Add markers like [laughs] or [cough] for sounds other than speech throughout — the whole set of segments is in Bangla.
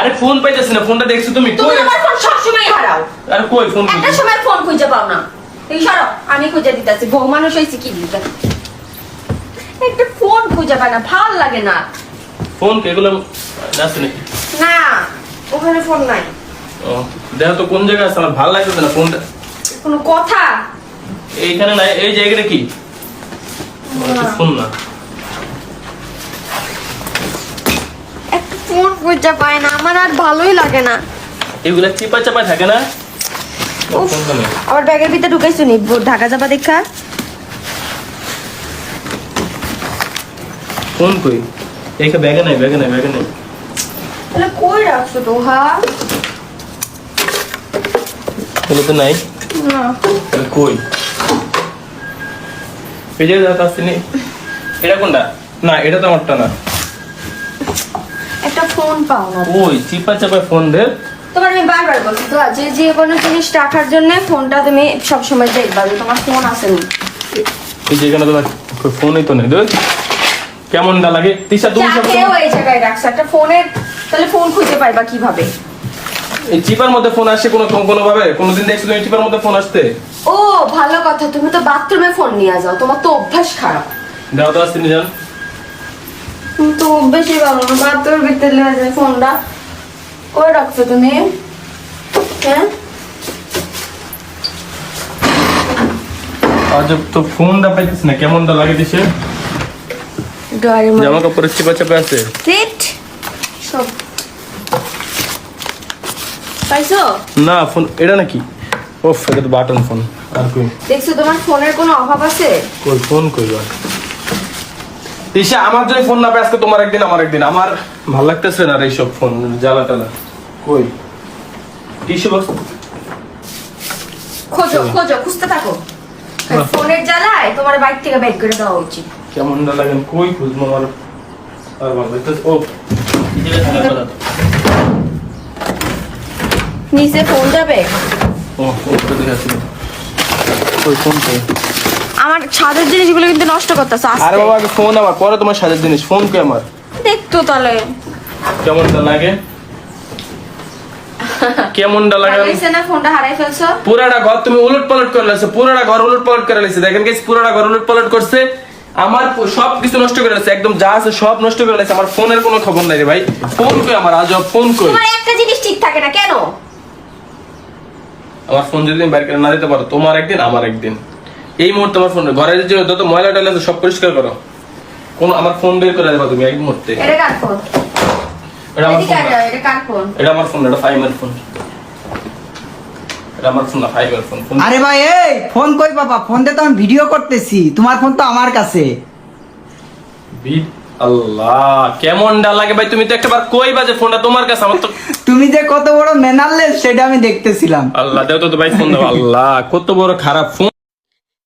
আরে ফোন পাইতেছি না ফোনটা দেখছ তুমি? তুমি আমার ফোন সবসময় হারাও। আরে কই ফোন কই একটা সময় ফোন খুঁজে পাও না। এই সরো আমি খুঁজে দিতেছি। বউ মানুষ হয়েছে কি দিতে একটা ফোন খুঁজে পায় না ভালো লাগে না। ফোন কে? এগুলো আছে নাকি? না ওখানে ফোন নাই। ও দেখো তো কোন জায়গায় আছে আমার ভালো লাগতেছে না ফোনটা। কোনো কথা? এইখানে নাই এই জায়গাটা কি? ফোন না একটা ফোন খুঁজে পায় না আমার আর ভালোই লাগে না। এগুলা চিপা চাপা থাকে না? নেই আবার ব্যাগের ভিতরে ঢুকাইছো নি? ঢাকা যাবা দেখা। ফোন কই? এইখা ব্যাগে নাই ব্যাগে নাই ব্যাগে নাই। তাহলে কই রাখছো তো হা এগুলো তো নাই। না। কই? এই যে দেখো আসছেনি এটা কোনটা? না এটা তো আমারটা না। একটা ফোন পাও না। ওই চিপা চাপা ফোন দে। তোমার আমি বারবার বলছি তো যে যে কোনো জিনিস রাখার জন্য ফোনটা তুমি সবসময় দেখবা যে তোমার ফোন আছে আসেনি। এই যে এখানে তোমার ফোনই তো নেই। দেখ কেমনটা লাগে। তিশা তুমি সব কেউ এই জায়গায় রাখছো একটা ফোনের তাহলে ফোন খুঁজে পাইবা কীভাবে? এই চিপার মধ্যে ফোন আসে কোনো কোনো ভাবে কোনোদিন দেখছ তুমি চিপার মধ্যে ফোন আসতে? ও ভালো কথা তুমি তো বাথরুমে ফোন নিয়ে যাও তোমার তো অভ্যাস খারাপ। দাও তো জান তুমি তো অভ্যাসই ভালো না? বাথরুমের ভিতরে যায় ফোনটা। কই রাখছো তুমি? হ্যাঁ? আজ তো ফোনটা পাইতেছ না কেমনটা লাগে দিছে? জামা কাপড়ের চিপা চাপা আছে। সিট? সব। পাইছো? না ফোন এটা নাকি? ওফ এটা তো বাটন ফোন। আর কই? দেখছ তোমার ফোনের কোনো অভাব আছে? কই ফোন কই আর তিশা আমার যদি ফোন না পাই আজকে তোমার একদিন আমার একদিন। আমার ভালো লাগতেছে না এইসব ফোন জ্বালা টালা। কই? Tissue box. খোঁজো খোঁজো খুঁজতে থাকো। ফোনের জ্বালায় তোমার বাইক থেকে বের করে দেওয়া উচিত। কেমনটা লাগে কই খুঁজবো আমার? আর ভালো লাগতেছে ও। নিচে ফোন যাবে? ও ও তো দেখে আসছিল ফোন আমার ছাদের জিনিসগুলো কিন্তু নষ্ট করতেছে আরে বাবা আগে ফোন আমার পরে তোমার সাজার জিনিস ফোন কে আমার? দেখতো তাহলে। কেমনটা লাগে? কেমনটা লাগে? না ফোনটা হারাই ফেলছো? পুরাটা ঘর তুমি উলট পালট করে লাইছো পুরাটা ঘর উলট পালট করে লাইছো। দেখেন গাইস পুরাটা ঘর উলট পালট করছে। আমার সব কিছু নষ্ট করে একদম যা আছে সব নষ্ট করে আমার ফোনের কোনো খবর নাই রে ভাই। ফোন কই আমার? আজব ফোন কই? তোমার একটা জিনিস ঠিক থাকে না কেন? আমার ফোন যদি বাইর করে না দিতে পারো তোমার একদিন আমার একদিন। এই মুহূর্তে আমার ফোন ঘরে যে যত ময়লা টয়লা আছে সব পরিষ্কার করো। কোন আমার ফোন বের করে দেবা তুমি এক মুহূর্তে। এটা কার ফোন এটা আমার ফোন এটা কার ফোন এটা আমার ফোন এটা ফাইভের ফোন এটা আমার ফোন না ফাইভের ফোন ফোন আরে ভাই এই ফোন কই বাবা? ফোন দিয়ে তো আমি ভিডিও করতেছি। তোমার ফোন তো আমার কাছে। আল্লাহ কেমন ডা লাগে ভাই তুমি তো একবার কই বাজে ফোনটা তোমার কাছে আমার তো [laughs] তুমি যে কত বড় মেনারলেস সেটা আমি দেখতেছিলাম। আল্লাহ দেও তো ভাই ফোন দাও। আল্লাহ কত বড় খারাপ ফোন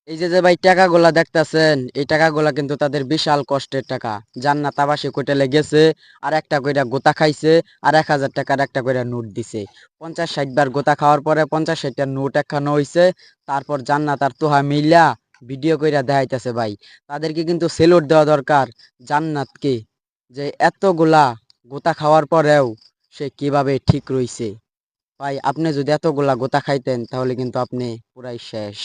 এই যে যে ভাই টাকাগুলা দেখতাছেন, এই টাকাগুলা কিন্তু তাদের বিশাল কষ্টের টাকা। জান্নাত আবাসিক হোটেলে গেছে, আর একটা কইরা গোতা খাইছে, আর এক হাজার টাকার একটা কইরা নোট দিছে। পঞ্চাশ ষাট বার গোতা খাওয়ার পরে পঞ্চাশ ষাটটা নোট একখানো হইছে, তারপর জান্নাত আর তোহা মিলা ভিডিও কইরা দেখাইতেছে ভাই। তাদেরকে কিন্তু সেলুট দেওয়া দরকার, জান্নাতকে, যে এতগুলা গোতা খাওয়ার পরেও সে কীভাবে ঠিক রইছে। ভাই, আপনি যদি এতগুলা গোতা খাইতেন, তাহলে কিন্তু আপনি পুরাই শেষ।